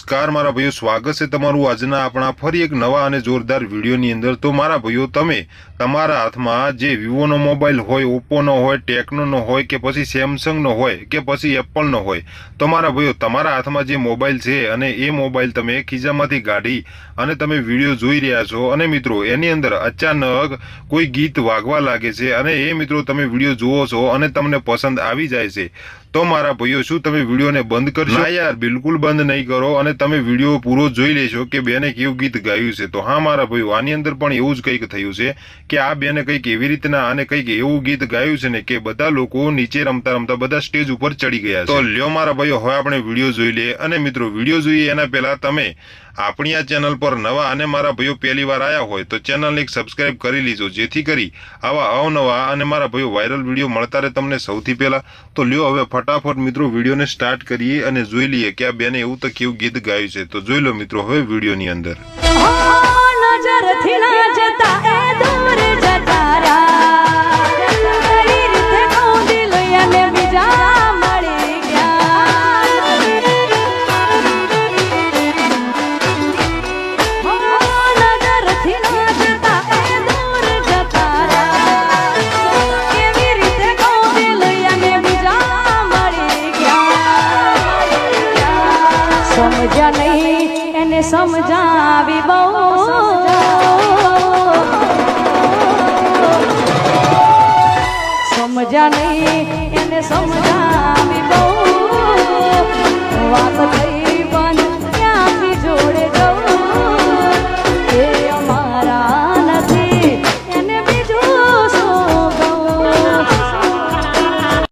નમસ્કાર, મારા ભાઈઓ, સ્વાગત છે તમારું આજના આપણા ફરી એક નવા અને જોરદાર વિડીયોની અંદર. તો મારા ભાઈઓ, તમે તમારા હાથમાં જે વિવોનો મોબાઈલ હોય, ઓપ્પોનો હોય, ટેકનોનો હોય કે પછી સેમસંગનો હોય કે પછી એપલનો હોય, તો મારા ભાઈઓ, તમારા હાથમાં જે મોબાઈલ છે અને એ મોબાઈલ તમે ખીજામાંથી કાઢી અને તમે વીડિયો જોઈ રહ્યા છો. અને મિત્રો, એની અંદર અચાનક કોઈ ગીત વાગવા લાગે છે અને એ મિત્રો તમે વીડિયો જુઓ છો અને તમને પસંદ આવી જાય છે. તો મારા ભાઈઓ, શું તમે વિડીયોને બંધ કરશો? યાર, બિલકુલ બંધ નહીં કરો અને તમે વીડિયો પૂરો જોઈ લેશો કે બેને કેવું ગીત ગાયું છે. તો હા, મારા ભાઈઓ, આની અંદર પણ એવું જ કંઈક થયું છે કે આ બેને કંઈક એવી રીતના અને કંઈક એવું ગીત ગાયું છે ને કે બધા લોકો નીચે રમતા રમતા બધા સ્ટેજ ઉપર ચડી ગયા તો લ્યો મારા ભાઈઓ, હવે આપણે વીડિયો જોઈ લઈએ. અને મિત્રો, વીડિયો જોઈએ એના પહેલા તમે આપણી આ ચેનલ પર નવા અને મારા ભાઈઓ પહેલી વાર આવ્યા હોય તો ચેનલને એક સબસ્ક્રાઇબ કરી લીજો, જેથી કરી આવા અવનવા અને મારા ભાઈઓ વાયરલ વીડિયો મળતા રહે તમને સૌથી પહેલાં. તો લ્યો હવે ફટાફટ મિત્રો વિડીયોને સ્ટાર્ટ કરીએ અને જોઈ લઈએ કે આ બેને એવું તો કેવું ગીત ગાયું છે. તો જોઈ લો મિત્રો હવે વિડીયોની અંદર. નજરથી સમજ્યા નહીં એને સમજાવી બહુ. સમજ્યા નહીં એને સમજાવી